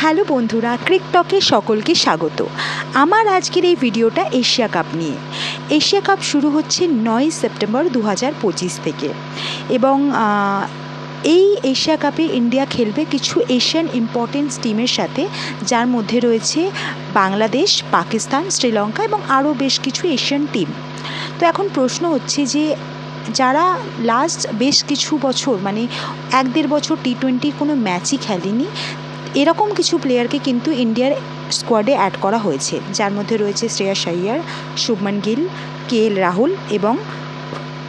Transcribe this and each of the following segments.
Hello বন্ধুরা, ক্রিকটকে সকলকে স্বাগত। আমার আজকের এই ভিডিওটা এশিয়া কাপ নিয়ে। এশিয়া কাপ শুরু হচ্ছে নয় সেপ্টেম্বর দু হাজার পঁচিশ থেকে। এবং এই এশিয়া কাপে ইন্ডিয়া খেলবে কিছু এশিয়ান ইম্পর্টেন্স টিমের সাথে, যার মধ্যে রয়েছে বাংলাদেশ, পাকিস্তান, শ্রীলঙ্কা এবং আরও বেশ কিছু এশিয়ান টিম। তো এখন প্রশ্ন হচ্ছে যে, যারা লাস্ট বেশ কিছু বছর মানে এক দেড় বছর টি টোয়েন্টির কোনো ম্যাচই খেলেনি এরকম কিছু প্লেয়ারকে কিন্তু ইন্ডিয়ার স্কোয়াডে অ্যাড করা হয়েছে। যার মধ্যে রয়েছে শ্রেয়া আইয়ার শুভমান গিল, কে এল রাহুল এবং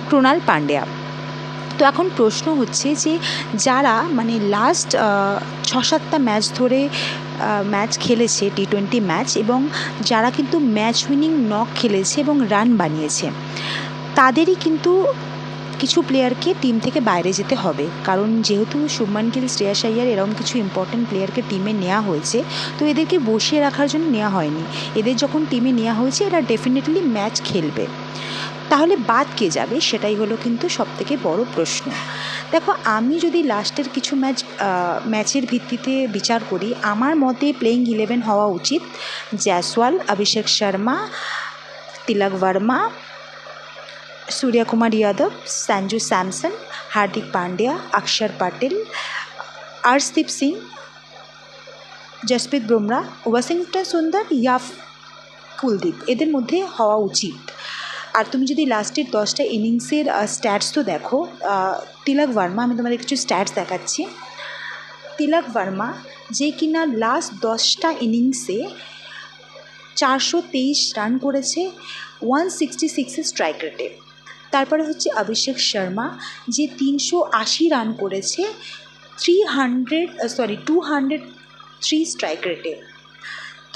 ক্রোনাল পান্ডিয়া। তো এখন প্রশ্ন হচ্ছে যে যারা মানে লাস্ট ছ সাতটা ম্যাচ ধরে ম্যাচ খেলেছে টি টোয়েন্টি ম্যাচ এবং যারা কিন্তু ম্যাচ উইনিং নক খেলেছে এবং রান বানিয়েছে, তাদেরই কিন্তু কিছু প্লেয়ারকে টিম থেকে বাইরে যেতে হবে। কারণ যেহেতু শুভমান গিল শ্রেয়াস আইয়ার এরকম কিছু ইম্পর্টেন্ট প্লেয়ারকে টিমে নেওয়া হয়েছে, তো এদেরকে বসিয়ে রাখার জন্য নেওয়া হয়নি। এদের যখন টিমে নেওয়া হয়েছে, এরা ডেফিনেটলি ম্যাচ খেলবে। তাহলে বাদ কে যাবে? সেটাই হলো কিন্তু সবথেকে বড় প্রশ্ন। দেখো, আমি যদি লাস্টের কিছু ম্যাচ ম্যাচের ভিত্তিতে বিচার করি, আমার মতে প্লেইং ইলেভেন হওয়া উচিত। জ্যাসওয়াল অভিষেক শর্মা তিলক Varma Surya Kumar Yadav, Sanju Hardik Pandya Akshar Akshar Patil, Singh Singh, Jasprit Bumrah Washington Sundar ইয়াফ Kuldeep এদের মধ্যে হওয়া উচিত। আর তুমি যদি লাস্টের দশটা ইনিংসের স্ট্যাটস তো দেখো তিলক ভার্মা আমি তোমাদের কিছু স্ট্যাটস দেখাচ্ছি। তিলক ভার্মা যে কিনা লাস্ট দশটা ইনিংসে চারশো তেইশ রান করেছে ওয়ান সিক্সটি সিক্সের স্ট্রাইক রেটে তারপরে হচ্ছে অভিষেক শর্মা, যে তিনশো আশি রান করেছে three hundred sorry two hundred three strike রেটে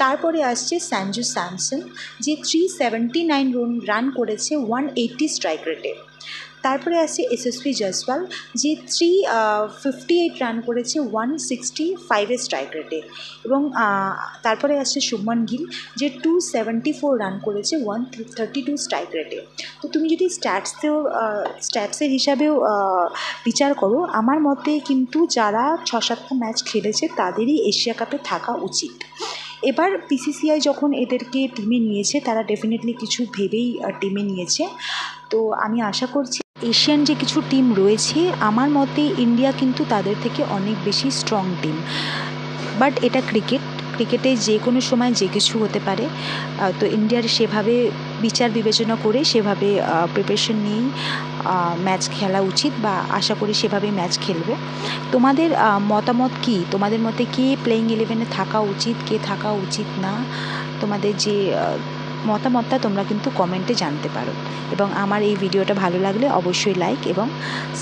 তারপরে আসছে সঞ্জু স্যামসন, যে থ্রি সেভেন্টি নাইন রান করেছে ওয়ান এইট্টি স্ট্রাইক রেটে তারপরে আসছে এসএসপি জয়সওয়াল যে থ্রি ফিফটি এইট রান করেছে ওয়ান সিক্সটি ফাইভের স্ট্রাইক রেটে এবং তারপরে আসছে শুভমান গিল, যে টু সেভেন্টি ফোর রান করেছে ওয়ান থার্টি টু স্ট্রাইক রেটে তো তুমি যদি স্ট্যাটসেও স্ট্যাটসের হিসাবেও বিচার করো, আমার মতে কিন্তু যারা ছ সাতটা ম্যাচ খেলেছে, তাদেরই এশিয়া কাপে থাকা উচিত। এবার পিসিসিআই যখন এদেরকে টিমে নিয়েছে, তারা ডেফিনেটলি কিছু ভেবেই টিমে নিয়েছে। তো আমি আশা করছি এশিয়ান যে কিছু টিম রয়েছে, আমার মতে ইন্ডিয়া কিন্তু তাদের থেকে অনেক বেশি স্ট্রং টিম বাট এটা ক্রিকেট ক্রিকেটে যে কোনো সময় যে কিছু হতে পারে। তো ইন্ডিয়ার সেভাবে বিচার বিবেচনা করে, সেভাবে প্রিপারেশন নিয়েই ম্যাচ খেলা উচিত বা আশা করি সেভাবে ম্যাচ খেলবে। তোমাদের মতামত কি? তোমাদের মতে কে প্লেয়িং ইলেভেনে থাকা উচিত, কে থাকা উচিত না? তোমাদের যে মতামতটা তোমরা কিন্তু কমেন্টে জানতে পারো। এবং আমার এই ভিডিওটা ভালো লাগলে অবশ্যই লাইক এবং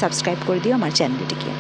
সাবস্ক্রাইব করে দিও আমার চ্যানেলটিকে